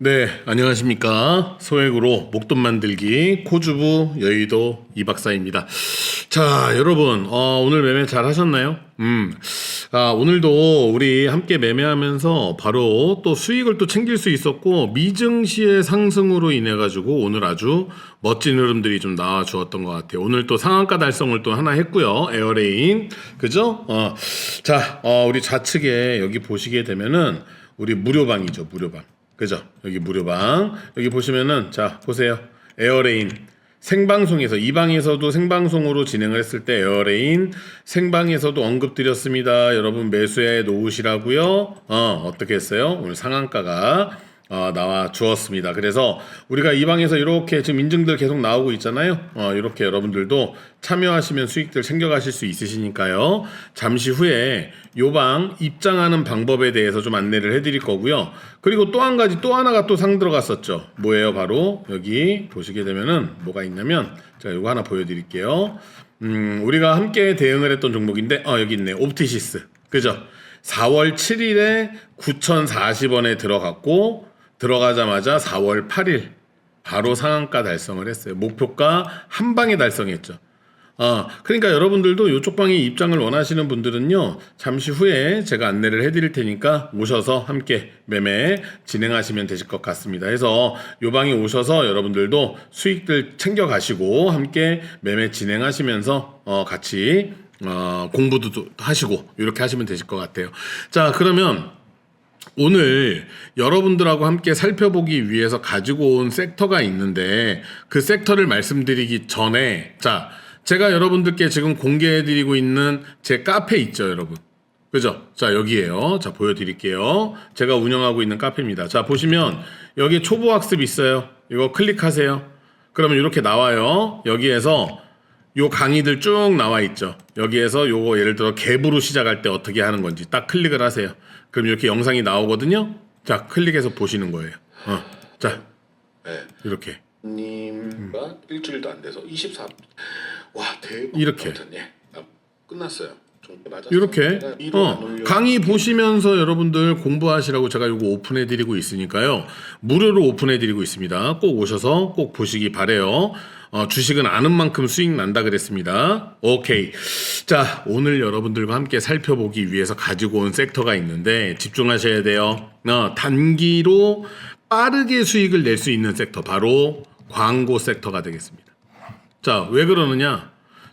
네, 안녕하십니까. 소액으로 목돈 만들기 코주부 여의도 이 박사입니다. 자, 여러분, 어, 오늘 매매 잘 하셨나요? 음, 아, 오늘도 우리 함께 매매하면서 바로 또 수익을 또 챙길 수 있었고, 미증시의 상승으로 인해가지고 오늘 아주 멋진 흐름들이 좀 나와 주었던 것 같아요. 오늘 또 상한가 달성을 또 하나 했고요. 에어레인. 그죠? 어, 자, 어, 우리 좌측에 여기 보시게 되면은 우리 무료방이죠, 무료방. 그죠? 여기 무료방. 여기 보시면은 자, 보세요. 에어레인 생방송에서 이 방에서도 생방송으로 진행을 했을 때 에어레인 생방에서도 언급드렸습니다. 여러분 매수해 놓으시라고요. 어, 어떻게 했어요? 오늘 상한가가 어, 나와 주었습니다. 그래서 우리가 이 방에서 이렇게 지금 인증들 계속 나오고 있잖아요. 어, 이렇게 여러분들도 참여하시면 수익들 챙겨가실 수 있으시니까요. 잠시 후에 요 방 입장하는 방법에 대해서 좀 안내를 해드릴 거고요. 그리고 또 한 가지 또 하나가 또 상 들어갔었죠. 뭐예요? 바로 여기 보시게 되면은 뭐가 있냐면 제가 요거 하나 보여드릴게요. 음, 우리가 함께 대응을 했던 종목인데 어 여기 있네. 옵티시스. 그죠? 4월 7일에 9,040원에 들어갔고 들어가자마자 4월 8일 바로 상한가 달성을 했어요. 목표가 한 방에 달성했죠. 아, 그러니까 여러분들도 이쪽 방에 입장을 원하시는 분들은요, 잠시 후에 제가 안내를 해드릴 테니까 오셔서 함께 매매 진행하시면 되실 것 같습니다. 그래서 요 방에 오셔서 여러분들도 수익들 챙겨가시고 함께 매매 진행하시면서 어, 같이 어, 공부도 하시고 이렇게 하시면 되실 것 같아요. 자, 그러면 오늘 여러분들하고 함께 살펴보기 위해서 가지고 온 섹터가 있는데 그 섹터를 말씀드리기 전에 자 제가 여러분들께 지금 공개해드리고 있는 제 카페 있죠 여러분? 그죠? 자 여기에요. 자 보여드릴게요. 제가 운영하고 있는 카페입니다. 자 보시면 여기 초보 학습 있어요. 이거 클릭하세요. 그러면 이렇게 나와요. 여기에서 요 강의들 쭉 나와 있죠. 여기에서 요거 예를 들어 갭으로 시작할 때 어떻게 하는 건지 딱 클릭을 하세요. 그럼 이렇게 영상이 나오거든요. 자, 클릭해서 보시는 거예요. 어. 자, 네. 이렇게. 님과 일주일도 안 돼서 24. 와 대박. 이렇게. 아무튼, 예. 아, 끝났어요. 좀 맞았어요. 이렇게 제가 일을 안 어, 올려- 강의 보시면서 여러분들 공부하시라고 제가 요거 오픈해 드리고 있으니까요. 무료로 오픈해 드리고 있습니다. 꼭 오셔서 꼭 보시기 바래요. 어, 주식은 아는 만큼 수익 난다 그랬습니다. 오케이. 자, 오늘 여러분들과 함께 살펴보기 위해서 가지고 온 섹터가 있는데 집중하셔야 돼요. 어, 단기로 빠르게 수익을 낼 수 있는 섹터 바로 광고 섹터가 되겠습니다. 자, 왜 그러느냐?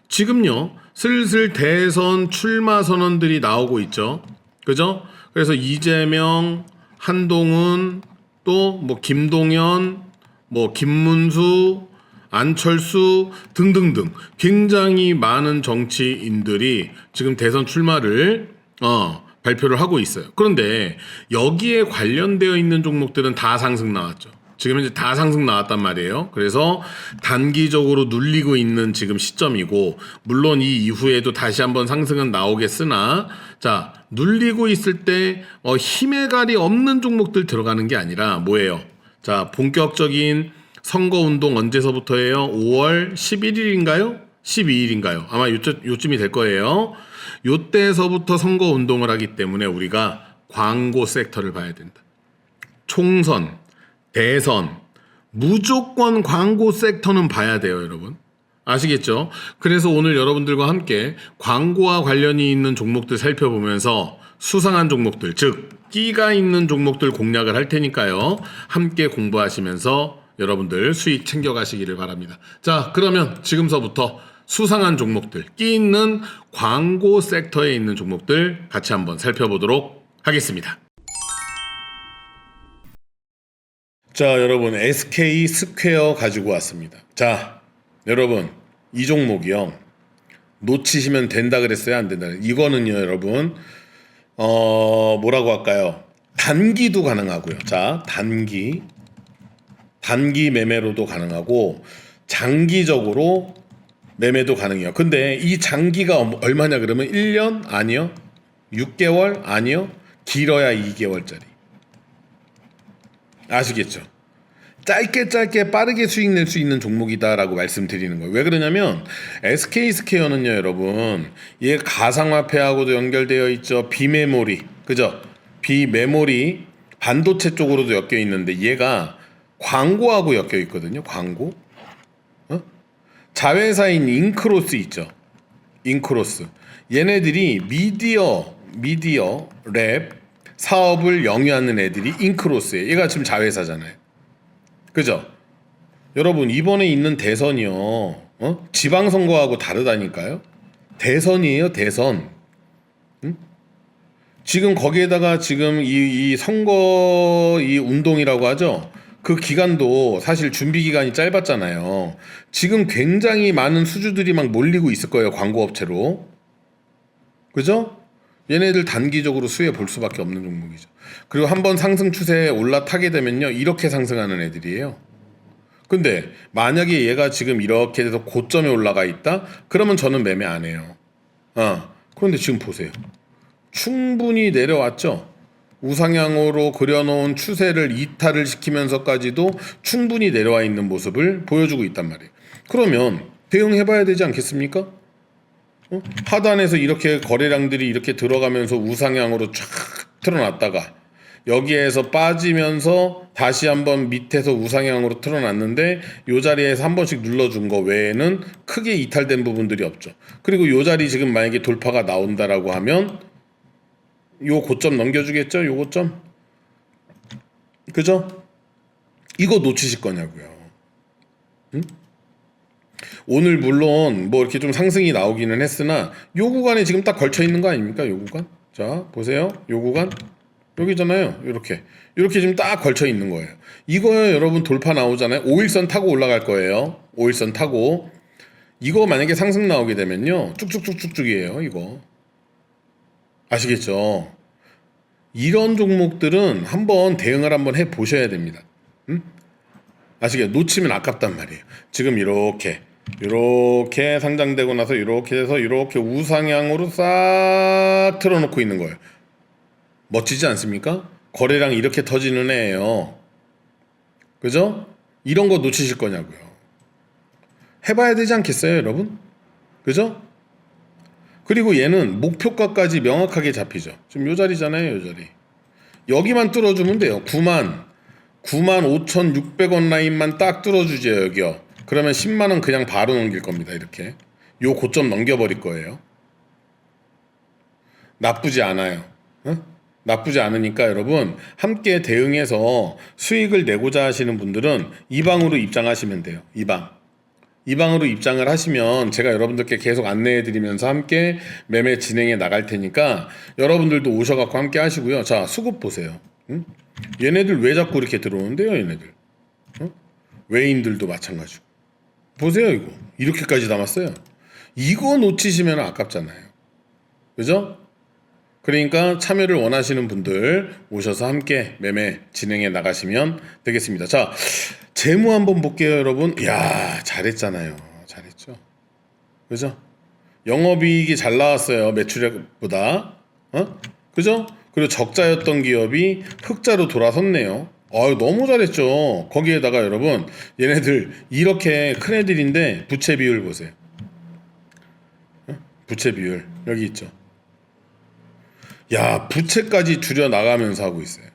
지금요, 슬슬 대선 출마 선언들이 나오고 있죠. 그죠? 그래서 이재명, 한동훈, 또 뭐 김동연, 뭐 김문수, 안철수 등등등 굉장히 많은 정치인들이 지금 대선 출마를 어, 발표를 하고 있어요. 그런데 여기에 관련되어 있는 종목들은 다 상승 나왔죠. 지금 현재 다 상승 나왔단 말이에요. 그래서 단기적으로 눌리고 있는 지금 시점이고, 물론 이 이후에도 다시 한번 상승은 나오겠으나, 자, 눌리고 있을 때, 어, 힘의 갈이 없는 종목들 들어가는 게 아니라 뭐예요? 자, 본격적인 선거 운동 언제서부터예요? 5월 11일인가요? 12일인가요? 아마 요쯤, 요쯤이 될 거예요. 요때서부터 선거 운동을 하기 때문에 우리가 광고 섹터를 봐야 된다. 총선, 대선, 무조건 광고 섹터는 봐야 돼요, 여러분. 아시겠죠? 그래서 오늘 여러분들과 함께 광고와 관련이 있는 종목들 살펴보면서 수상한 종목들, 즉, 끼가 있는 종목들 공략을 할 테니까요. 함께 공부하시면서 여러분들 수익 챙겨가시기를 바랍니다. 자, 그러면 지금서부터 수상한 종목들, 끼 있는 광고 섹터에 있는 종목들 같이 한번 살펴보도록 하겠습니다. 자, 여러분 SK 스퀘어 가지고 왔습니다. 자, 여러분 이 종목이요. 놓치시면 된다 그랬어요, 안 된다. 이거는요, 여러분. 어, 뭐라고 할까요? 단기도 가능하고요. 자, 단기. 단기 매매로도 가능하고 장기적으로 매매도 가능해요. 근데 이 장기가 얼- 얼마냐 그러면 1년 아니요. 6개월 아니요. 길어야 2개월짜리. 아시겠죠? 짧게 짧게 빠르게 수익 낼 수 있는 종목이다라고 말씀드리는 거예요. 왜 그러냐면 SK 스퀘어는요, 여러분, 얘 가상화폐하고도 연결되어 있죠. 비메모리, 그죠? 비메모리 반도체 쪽으로도 엮여 있는데 얘가 광고하고 엮여 있거든요. 광고. 어? 자회사인 잉크로스 있죠. 잉크로스. 얘네들이 미디어 미디어 랩 사업을 영위하는 애들이 잉크로스예요. 얘가 지금 자회사잖아요. 그죠? 여러분 이번에 있는 대선이요. 어? 지방선거하고 다르다니까요. 대선이에요, 대선. 응? 지금 거기에다가 지금 이, 이 선거 이 운동이라고 하죠. 그 기간도 사실 준비 기간이 짧았잖아요. 지금 굉장히 많은 수주들이 막 몰리고 있을 거예요, 광고 업체로. 그죠? 얘네들 단기적으로 수혜 볼 수밖에 없는 종목이죠. 그리고 한번 상승 추세에 올라타게 되면요, 이렇게 상승하는 애들이에요. 근데 만약에 얘가 지금 이렇게 돼서 고점에 올라가 있다? 그러면 저는 매매 안 해요. 어. 그런데 지금 보세요. 충분히 내려왔죠. 우상향으로 그려놓은 추세를 이탈을 시키면서까지도 충분히 내려와 있는 모습을 보여주고 있단 말이에요. 그러면 대응해봐야 되지 않겠습니까? 어? 하단에서 이렇게 거래량들이 이렇게 들어가면서 우상향으로 쫙 틀어놨다가 여기에서 빠지면서 다시 한번 밑에서 우상향으로 틀어놨는데 요 자리에서 한 번씩 눌러준 거 외에는 크게 이탈된 부분들이 없죠. 그리고 요 자리 지금 만약에 돌파가 나온다라고 하면 요 고점 넘겨주겠죠? 요 고점 그죠? 이거 놓치실 거냐고요. 응? 오늘 물론 뭐 이렇게 좀 상승이 나오기는 했으나 요 구간에 지금 딱 걸쳐 있는 거 아닙니까? 요 구간. 자 보세요. 요 구간 여기잖아요. 이렇게 이렇게 지금 딱 걸쳐 있는 거예요. 이거요 여러분 돌파 나오잖아요. 5일선 타고 올라갈 거예요. 5일선 타고 이거 만약에 상승 나오게 되면요 쭉쭉쭉쭉쭉이에요. 이거 아시겠죠? 이런 종목들은 한번 대응을 한번 해 보셔야 됩니다. 음? 아시겠죠? 놓치면 아깝단 말이에요. 지금 이렇게 이렇게 상장되고 나서 이렇게 해서 이렇게 우상향으로 싹 틀어놓고 있는 거예요. 멋지지 않습니까? 거래량 이렇게 터지는 애예요. 그죠? 이런 거 놓치실 거냐고요. 해봐야 되지 않겠어요, 여러분? 그죠? 그리고 얘는 목표가까지 명확하게 잡히죠. 지금 요 자리잖아요, 요 자리. 여기만 뚫어주면 돼요. 9만 9만 5,600원 라인만 딱 뚫어주죠, 여기요. 그러면 10만 원 그냥 바로 넘길 겁니다, 이렇게. 요 고점 넘겨버릴 거예요. 나쁘지 않아요. 어? 나쁘지 않으니까 여러분 함께 대응해서 수익을 내고자 하시는 분들은 이 방으로 입장하시면 돼요. 이 방. 이 방으로 입장을 하시면 제가 여러분들께 계속 안내해 드리면서 함께 매매 진행해 나갈 테니까 여러분들도 오셔갖고 함께 하시고요. 자, 수급 보세요. 응? 얘네들 왜 자꾸 이렇게 들어오는데요, 얘네들? 어? 외인들도 마찬가지고. 보세요, 이거. 이렇게까지 남았어요. 이거 놓치시면 아깝잖아요. 그죠? 그러니까 참여를 원하시는 분들 오셔서 함께 매매 진행해 나가시면 되겠습니다. 자, 재무 한번 볼게요, 여러분. 이야, 잘했잖아요. 잘했죠. 그죠? 영업이익이 잘 나왔어요, 매출액보다. 어? 그죠? 그리고 적자였던 기업이 흑자로 돌아섰네요. 아유, 너무 잘했죠. 거기에다가 여러분, 얘네들 이렇게 큰 애들인데 부채 비율 보세요. 어? 부채 비율. 여기 있죠. 야 부채까지 줄여 나가면서 하고 있어요.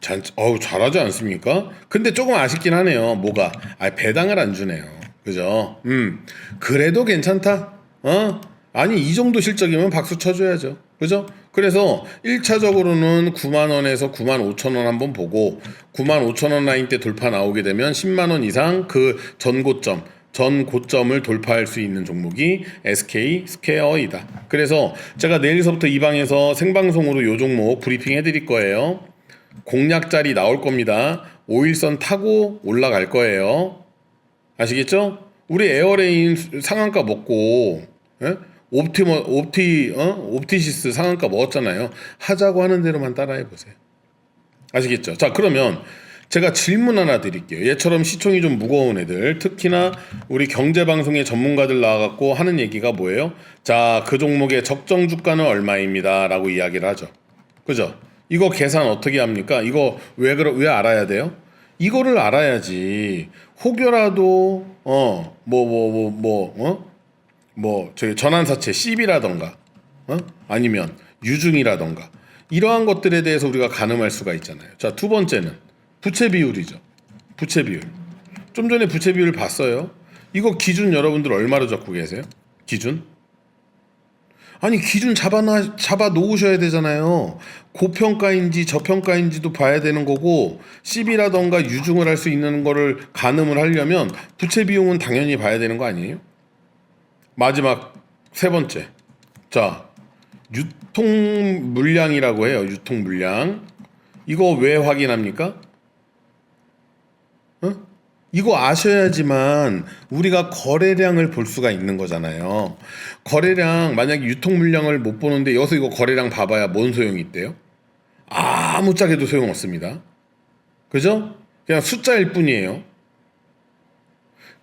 잘, 어우 잘하지 않습니까? 근데 조금 아쉽긴 하네요. 뭐가? 아 배당을 안 주네요. 그죠? 음 그래도 괜찮다. 어? 아니 이 정도 실적이면 박수 쳐줘야죠. 그죠? 그래서 1차적으로는 9만 원에서 9만 5천 원 한번 보고 9만 5천 원 라인 때 돌파 나오게 되면 10만 원 이상 그 전고점 전 고점을 돌파할 수 있는 종목이 SK 스퀘어이다. 그래서 제가 내일서부터 이 방에서 생방송으로 요 종목 브리핑 해드릴 거예요. 공략 자리 나올 겁니다. 5일선 타고 올라갈 거예요. 아시겠죠? 우리 에어레인 상한가 먹고 예? 옵티머 옵티 어? 옵티시스 상한가 먹었잖아요. 하자고 하는 대로만 따라해 보세요. 아시겠죠? 자 그러면 제가 질문 하나 드릴게요. 얘처럼 시총이 좀 무거운 애들, 특히나 우리 경제 방송의 전문가들 나와갖고 하는 얘기가 뭐예요? 자, 그 종목의 적정 주가는 얼마입니다. 라고 이야기를 하죠. 그죠? 이거 계산 어떻게 합니까? 이거 왜, 그러, 왜 알아야 돼요? 이거를 알아야지. 혹여라도, 어, 뭐, 뭐, 뭐, 뭐, 어? 뭐, 저기 전환사채 CB라던가, 어? 아니면 유중이라던가, 이러한 것들에 대해서 우리가 가늠할 수가 있잖아요. 자, 두 번째는 부채 비율이죠. 부채 비율. 좀 전에 부채 비율 봤어요. 이거 기준 여러분들 얼마로 잡고 계세요? 기준? 아니 기준 잡아 잡아 놓으셔야 되잖아요. 고평가인지 저평가인지도 봐야 되는 거고 CB라던가 유중을 할 수 있는 거를 가늠을 하려면 부채 비용은 당연히 봐야 되는 거 아니에요? 마지막 세 번째. 자, 유통 물량이라고 해요. 유통 물량. 이거 왜 확인합니까? 어? 이거 아셔야지만 우리가 거래량을 볼 수가 있는 거잖아요. 거래량 만약에 유통 물량을 못 보는데 여기서 이거 거래량 봐봐야 뭔 소용이 있대요? 아무짝에도 소용 없습니다. 그죠? 그냥 숫자일 뿐이에요.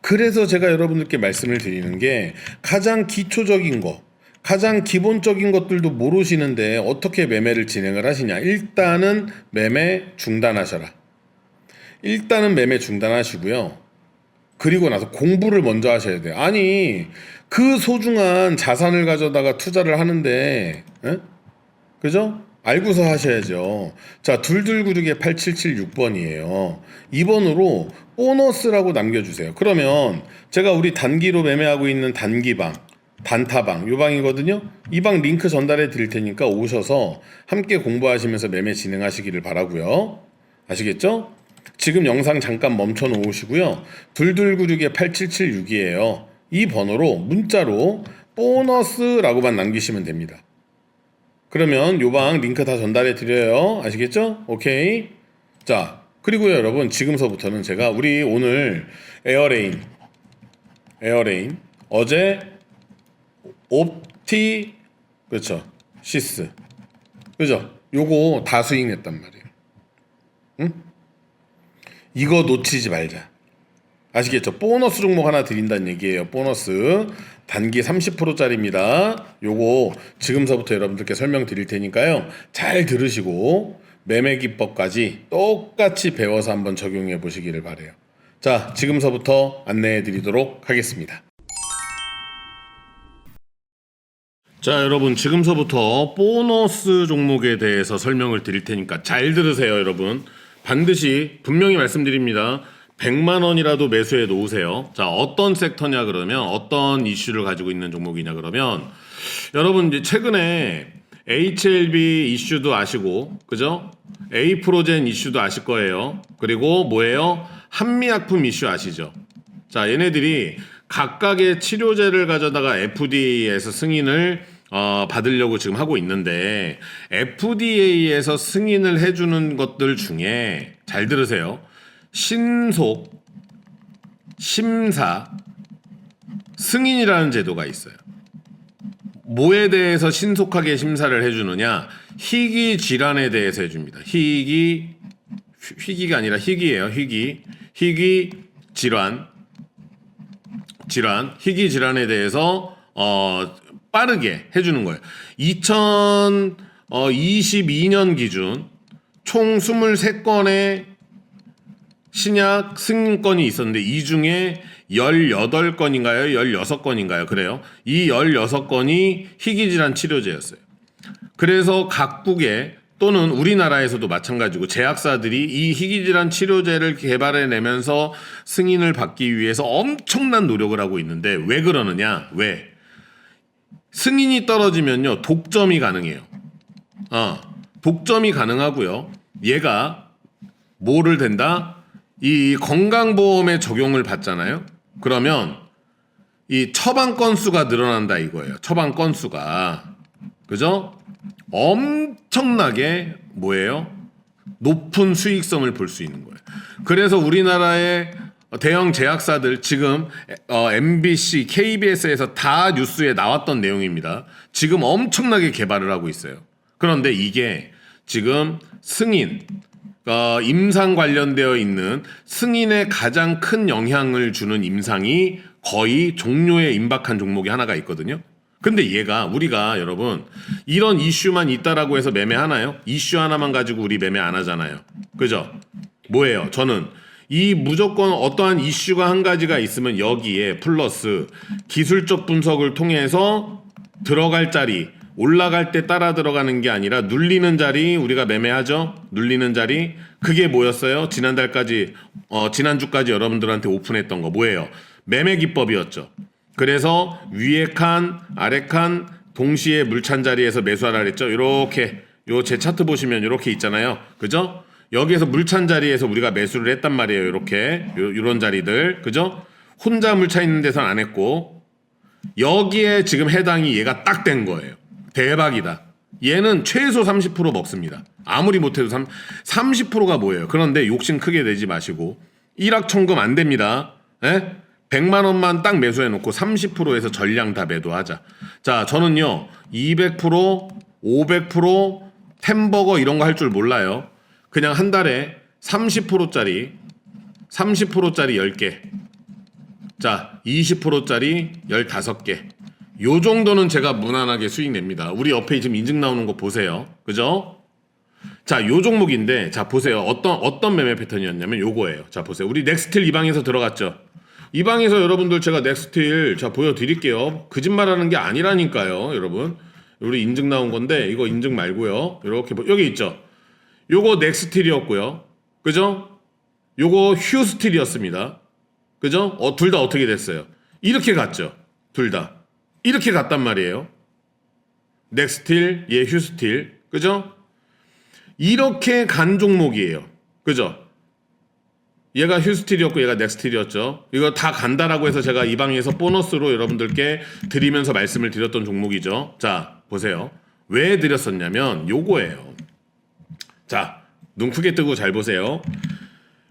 그래서 제가 여러분들께 말씀을 드리는 게 가장 기초적인 거, 가장 기본적인 것들도 모르시는데 어떻게 매매를 진행을 하시냐. 일단은 매매 중단하셔라. 일단은 매매 중단하시고요. 그리고 나서 공부를 먼저 하셔야 돼요. 아니, 그 소중한 자산을 가져다가 투자를 하는데, 에? 그죠? 알고서 하셔야죠. 자, 둘둘구육의 8776번이에요. 2번으로 보너스라고 남겨주세요. 그러면 제가 우리 단기로 매매하고 있는 단기방, 단타방, 요 방이거든요. 이 방 링크 전달해 드릴 테니까 오셔서 함께 공부하시면서 매매 진행하시기를 바라고요. 아시겠죠? 지금 영상 잠깐 멈춰 놓으시고요. 둘둘구육의 8776이에요. 이 번호로 문자로 보너스라고만 남기시면 됩니다. 그러면 요방 링크 다 전달해 드려요. 아시겠죠? 오케이. 자, 그리고요, 여러분, 지금서부터는 제가 우리 오늘 에어레인, 에어레인, 어제 옵티, 그렇죠. 시스. 그죠? 요거 다 수익냈단 말이에요. 응? 이거 놓치지 말자. 아시겠죠? 보너스 종목 하나 드린다는 얘기예요. 보너스 단기 30%짜리입니다. 요거 지금서부터 여러분들께 설명드릴 테니까요. 잘 들으시고 매매 기법까지 똑같이 배워서 한번 적용해 보시기를 바래요. 자, 지금서부터 안내해 드리도록 하겠습니다. 자, 여러분 지금서부터 보너스 종목에 대해서 설명을 드릴 테니까 잘 들으세요, 여러분. 반드시 분명히 말씀드립니다. 100만 원이라도 매수해 놓으세요. 자, 어떤 섹터냐 그러면 어떤 이슈를 가지고 있는 종목이냐 그러면 여러분 이제 최근에 HLB 이슈도 아시고 그죠? A 프로젠 이슈도 아실 거예요. 그리고 뭐예요? 한미약품 이슈 아시죠? 자, 얘네들이 각각의 치료제를 가져다가 FDA에서 승인을 어, 받으려고 지금 하고 있는데 FDA에서 승인을 해주는 것들 중에 잘 들으세요. 신속, 심사, 승인이라는 제도가 있어요. 뭐에 대해서 신속하게 심사를 해주느냐? 희귀 질환에 대해서 해줍니다. 희귀, 희귀가 아니라 희귀예요. 희귀, 희귀 질환, 질환, 희귀 질환에 대해서 어, 빠르게 해주는 거예요. 2022년 기준 총 23건의 신약 승인건이 있었는데 이 중에 18건인가요? 16건인가요? 그래요. 이 16건이 희귀질환 치료제였어요. 그래서 각국에 또는 우리나라에서도 마찬가지고 제약사들이 이 희귀질환 치료제를 개발해내면서 승인을 받기 위해서 엄청난 노력을 하고 있는데 왜 그러느냐? 왜? 승인이 떨어지면요 독점이 가능해요. 어, 독점이 가능하고요. 얘가 뭐를 된다? 이 건강보험에 적용을 받잖아요. 그러면 이 처방 건수가 늘어난다 이거예요. 처방 건수가 그죠? 엄청나게 뭐예요? 높은 수익성을 볼 수 있는 거예요. 그래서 우리나라의 대형 제약사들 지금 어, MBC, KBS에서 다 뉴스에 나왔던 내용입니다. 지금 엄청나게 개발을 하고 있어요. 그런데 이게 지금 승인, 어, 임상 관련되어 있는 승인에 가장 큰 영향을 주는 임상이 거의 종료에 임박한 종목이 하나가 있거든요. 근데 얘가 우리가 여러분 이런 이슈만 있다라고 해서 매매하나요? 이슈 하나만 가지고 우리 매매 안 하잖아요. 그죠? 뭐예요? 저는 이 무조건 어떠한 이슈가 한 가지가 있으면 여기에 플러스 기술적 분석을 통해서 들어갈 자리 올라갈 때 따라 들어가는 게 아니라 눌리는 자리 우리가 매매하죠. 눌리는 자리 그게 뭐였어요? 지난달까지 어 지난주까지 여러분들한테 오픈했던 거 뭐예요? 매매 기법이었죠. 그래서 위에 칸, 아래 칸 동시에 물찬 자리에서 매수하라 그랬죠. 이렇게 요 제 차트 보시면 이렇게 있잖아요. 그죠? 여기에서 물찬 자리에서 우리가 매수를 했단 말이에요. 이렇게 요, 요런 자리들. 그죠? 혼자 물차 있는 데선 안 했고 여기에 지금 해당이 얘가 딱 된 거예요. 대박이다. 얘는 최소 30% 먹습니다. 아무리 못해도 3, 30%가 뭐예요? 그런데 욕심 크게 내지 마시고 일확천금 안 됩니다. 예? 100만 원만 딱 매수해 놓고 30%에서 전량 다 매도하자. 자, 저는요. 200%, 500%, 템버거 이런 거 할 줄 몰라요. 그냥 한 달에 30%짜리 30%짜리 10개. 자, 20%짜리 15개. 요 정도는 제가 무난하게 수익 냅니다. 우리 옆에 지금 인증 나오는 거 보세요. 그죠? 자, 요 종목인데, 자, 보세요. 어떤, 어떤 매매 패턴이었냐면 요거예요. 자, 보세요. 우리 넥스틸 이 방에서 들어갔죠? 이 방에서 여러분들 제가 넥스틸, 자, 보여 드릴게요. 거짓말 하는 게 아니라니까요, 여러분. 우리 인증 나온 건데, 이거 인증 말고요. 이렇게, 보- 여기 있죠? 요거 넥스틸이었고요. 그죠? 요거 휴스틸이었습니다. 그죠? 어, 둘 다 어떻게 됐어요? 이렇게 갔죠. 둘 다. 이렇게 갔단 말이에요. 넥스틸, 얘 휴스틸. 그죠? 이렇게 간 종목이에요. 그죠? 얘가 휴스틸이었고 얘가 넥스틸이었죠. 이거 다 간다라고 해서 제가 이 방에서 보너스로 여러분들께 드리면서 말씀을 드렸던 종목이죠. 자, 보세요. 왜 드렸었냐면 요거예요. 자, 눈 크게 뜨고 잘 보세요.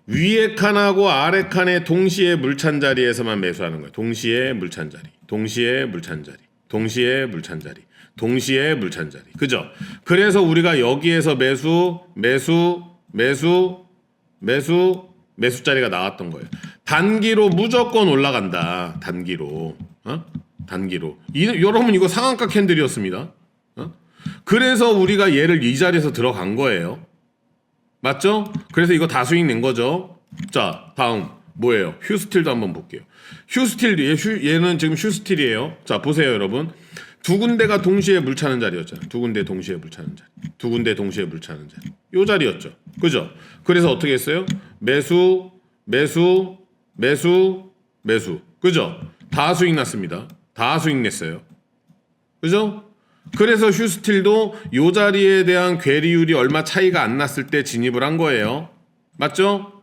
위에 칸하고 아래 칸에 동시에 물찬 자리에서만 매수하는 거예요. 동시에 물찬 자리, 동시에 물찬 자리, 동시에 물찬 자리, 동시에 물찬 자리. 그죠? 그래서 우리가 여기에서 매수, 매수, 매수, 매수, 매수 자리가 나왔던 거예요. 단기로 무조건 올라간다. 단기로, 어? 단기로. 이, 여러분 이거 상한가 캔들이었습니다. 어? 그래서 우리가 얘를 이 자리에서 들어간 거예요. 맞죠? 그래서 이거 다 수익 낸 거죠. 자, 다음 뭐예요? 휴스틸도 한번 볼게요. 휴스틸 얘 휴, 얘는 지금 휴스틸이에요. 자, 보세요, 여러분. 두 군데가 동시에 물 차는 자리였잖아요. 두 군데 동시에 물 차는 자리. 두 군데 동시에 물 차는 자리. 요 자리였죠. 그죠? 그래서 어떻게 했어요? 매수, 매수, 매수, 매수. 그죠? 다 수익 났습니다. 다 수익 냈어요. 그죠? 그래서 휴스틸도 요 자리에 대한 괴리율이 얼마 차이가 안 났을 때 진입을 한 거예요. 맞죠?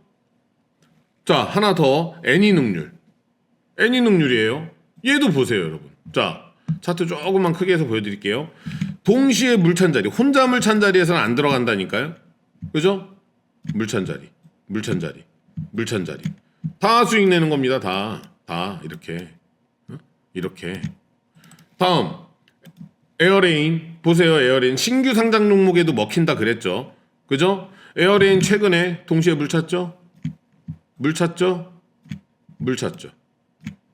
자, 하나 더. 애니 능률. 애니 능률이에요. 얘도 보세요, 여러분. 자, 차트 조금만 크게 해서 보여드릴게요. 동시에 물찬 자리. 혼자 물찬 자리에서는 안 들어간다니까요. 그죠? 물찬 자리. 물찬 자리. 물찬 자리. 다 수익 내는 겁니다. 다. 다. 이렇게. 어? 이렇게. 다음. 에어레인 보세요 에어레인. 신규 상장 종목에도 먹힌다 그랬죠. 그죠? 에어레인 최근에 동시에 물 찼죠? 물 찼죠? 물 찼죠.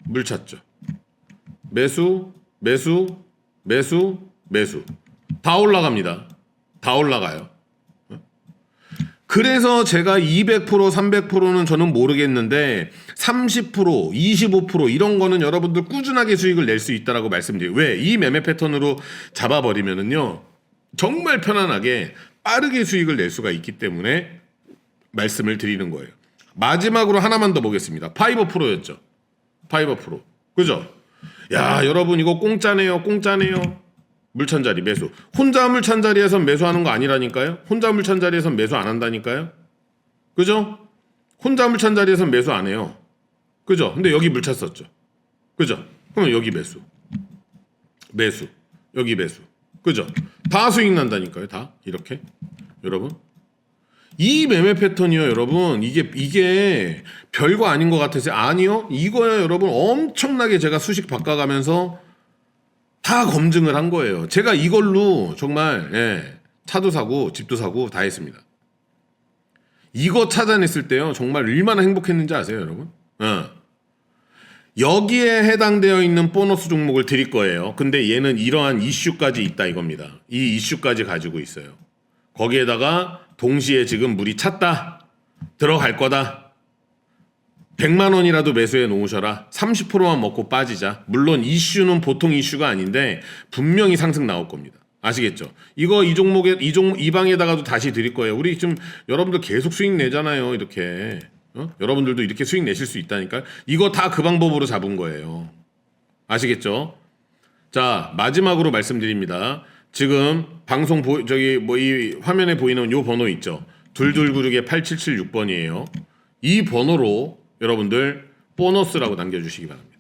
물 찼죠. 매수 매수 매수 매수. 다 올라갑니다. 다 올라가요. 그래서 제가 200% 300%는 저는 모르겠는데 30% 25% 이런 거는 여러분들 꾸준하게 수익을 낼 수 있다라고 말씀드려요. 왜? 이 매매 패턴으로 잡아버리면은요. 정말 편안하게 빠르게 수익을 낼 수가 있기 때문에 말씀을 드리는 거예요. 마지막으로 하나만 더 보겠습니다. 파이버 프로였죠. 파이버 프로. 그죠? 야, 여러분 이거 공짜네요. 공짜네요. 물찬 자리 매수. 혼자 물찬 자리에선 매수하는 거 아니라니까요. 혼자 물찬 자리에선 매수 안 한다니까요. 그죠? 혼자 물찬 자리에선 매수 안 해요. 그죠? 근데 여기 물 찼었죠. 그죠? 그러면 여기 매수. 매수. 여기 매수. 그죠? 다 수익 난다니까요. 다 이렇게. 여러분. 이 매매 패턴이요, 여러분. 이게 이게 별거 아닌 것 같으세요? 아니요. 이거요, 여러분. 엄청나게 제가 수식 바꿔가면서 다 검증을 한 거예요. 제가 이걸로 정말 예, 차도 사고 집도 사고 다 했습니다. 이거 찾아냈을 때요 정말 얼마나 행복했는지 아세요, 여러분? 어. 여기에 해당되어 있는 보너스 종목을 드릴 거예요. 근데 얘는 이러한 이슈까지 있다 이겁니다. 이 이슈까지 가지고 있어요. 거기에다가 동시에 지금 물이 찼다. 들어갈 거다. 100만 원이라도 매수해 놓으셔라. 30%만 먹고 빠지자. 물론 이슈는 보통 이슈가 아닌데 분명히 상승 나올 겁니다. 아시겠죠? 이거 이 종목에 이 종 이 방에다가도 다시 드릴 거예요. 우리 지금 여러분들 계속 수익 내잖아요. 이렇게. 어? 여러분들도 이렇게 수익 내실 수 있다니까. 이거 다 그 방법으로 잡은 거예요. 아시겠죠? 자 마지막으로 말씀드립니다. 지금 방송 보 저기 뭐 이 화면에 보이는 요 번호 있죠. 둘둘구르게 8776번이에요. 이 번호로 여러분들 보너스라고 남겨주시기 바랍니다.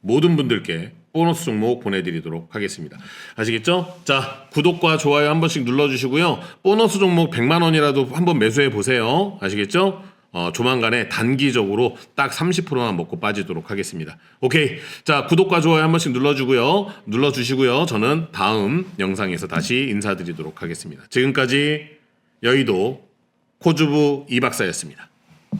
모든 분들께 보너스 종목 보내드리도록 하겠습니다. 아시겠죠? 자 구독과 좋아요 한 번씩 눌러주시고요. 보너스 종목 100만 원이라도 한번 매수해 보세요. 아시겠죠? 어, 조만간에 단기적으로 딱 30%만 먹고 빠지도록 하겠습니다. 오케이. 자, 구독과 좋아요 한 번씩 눌러주고요. 눌러주시고요. 저는 다음 영상에서 다시 인사드리도록 하겠습니다. 지금까지 여의도 코주부 이 박사였습니다.